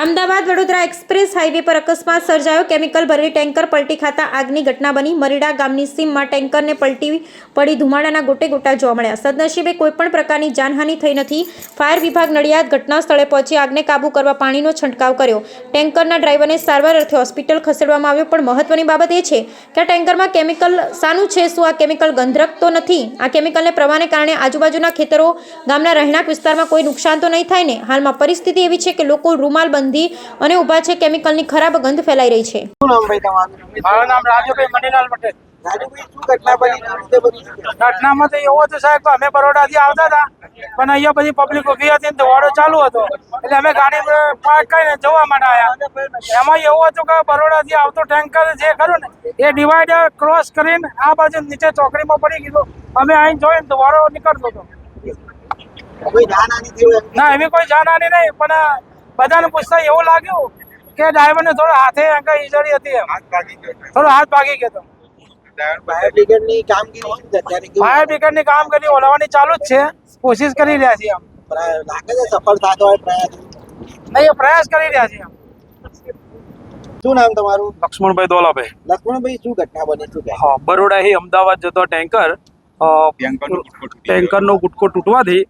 Ahmedabad Vadodara express highway પર અકસ્માત સર્જાયો. કેમિકલ ભરેલી ટેન્કર પલટી ખાતા આગની ઘટના બની. મરીડા ગામની સીમમાં ટેન્કરને પલટી પડી ધુમાડાના ગોટે ગોટા જોવા મળ્યા. સદનસીબે કોઈપણ પ્રકારની જાનહાનિ થઈ નથી. ફાયર વિભાગ નડિયાદ ઘટના સ્થળે પહોંચી આગને કાબૂ કરવા પાણીનો છંટકાવ કર્યો. ટેન્કરના ડ્રાઈવરને સારવાર અર્થે હોસ્પિટલ ખસેડવામાં આવ્યો, પણ મહત્વની બાબત એ છે કે આ ટેન્કરમાં કેમિકલ શાનું છે, શું આ કેમિકલ ગંધરક તો નથી? આ કેમિકલને પ્રવાહને કારણે આજુબાજુના ખેતરો, ગામના રહેણાંક વિસ્તારમાં કોઈ નુકસાન તો નહીં થાય ને? હાલમાં પરિસ્થિતિ એવી છે કે લોકો રૂમાલ બંધી અને ઊભા છે કેમિકલની ખરાબ ગંધ ફેલાઈ રહી છે. શું નામ ભાઈ તમારું? મારું નામ રાજુભાઈ મણીલાલ પટેલ. રાજુભાઈ શું ઘટના બની? ને શું તે બધું શું કહેશો? ઘટનામાં તો એવો હતો સાહેબ અમે બરોડાથી આવતા હતા પણ અહીંયા પછી પબ્લિક ઊભી હતી ને ધોવાડો ચાલુ હતો. એટલે અમે ગાડી પાર્ક કરીને જવા માટે આવ્યા એમાં એવું હતું કે બરોડાથી આવતો ટેન્કર જે ખરું ને? એ ડિવાઈડર ક્રોસ કરીને આ બાજુ નીચે ચોકડીમાં પડી ગયું અમે અહીં જોઈને ધોવાડો નીકળતો હતો? ના એવી કોઈ જાનહાની નહીં પણ બધાને પૂછતા એવું લાગ્યું કે ડ્રાઈવરને થોડો હાથે આગળ ઈજડી હતી એમ. થોડો હાથ ભાગી ગયો ફાયર બ્રિગેડની કામગીરી કામગીરી ઓલવવાની ચાલુ જ છે. કોશિશ કરી રહ્યા છીએ આમ લાગે છે સફળ થતો હોય પ્રયાસ? નહીં એ પ્રયાસ કરી રહ્યા છીએ શું નામ તમારું? લક્ષ્મણભાઈ દોલાભાઈ. લક્ષ્મણભાઈ શું ઘટના બની શું હા બરોડાથી અમદાવાદ જતો ટેન્કર ટેન્કરનો ગુટકો તૂટવાથી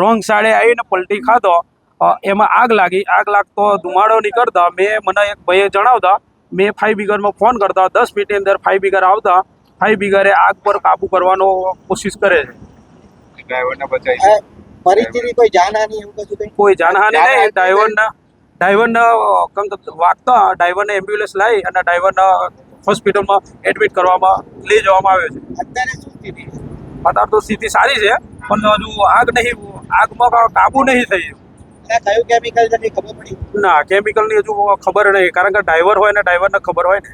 રોંગ સાઈડે આવીને પલટી ખાધો એમાં આગ લાગી. આગ લાગતો ધુમાડો નીકળતા મેં મને એક ભાઈએ જણાવતા મેં ફાઈવ બિગરમાં ફોન કરતા દસ મિનિટની અંદર ફાઈવ બિગર આવતા. ફાઈવ બિગરે આગ પર કાબુ કરવાનો કોશિશ કરે છે. આ પરિસ્થિતિ કોઈ જાનહાની એવું કશું કોઈ? જાનહાનિ નહીં. ડ્રાઈવરના ડ્રાઈવરને કંક વાગતા ડ્રાઈવરને એમ્બ્યુલન્સ લાવી અને ડ્રાઈવરને હોસ્પિટલમાં એડમિટ કરવામાં લઈ જવામાં આવ્યો છે. અત્યારે શું સ્થિતિ? અત્યારે તો સ્થિતિ સારી છે પણ હજુ આગ નહીં આગમાં કાબુ નહીં થઈ. કયું કેમિકલ છે ખબર પડી? ના, કેમિકલની હજુ ખબર નહીં. કારણ કે ડ્રાઈવર હોય ને ડ્રાઈવરને ખબર હોય ને.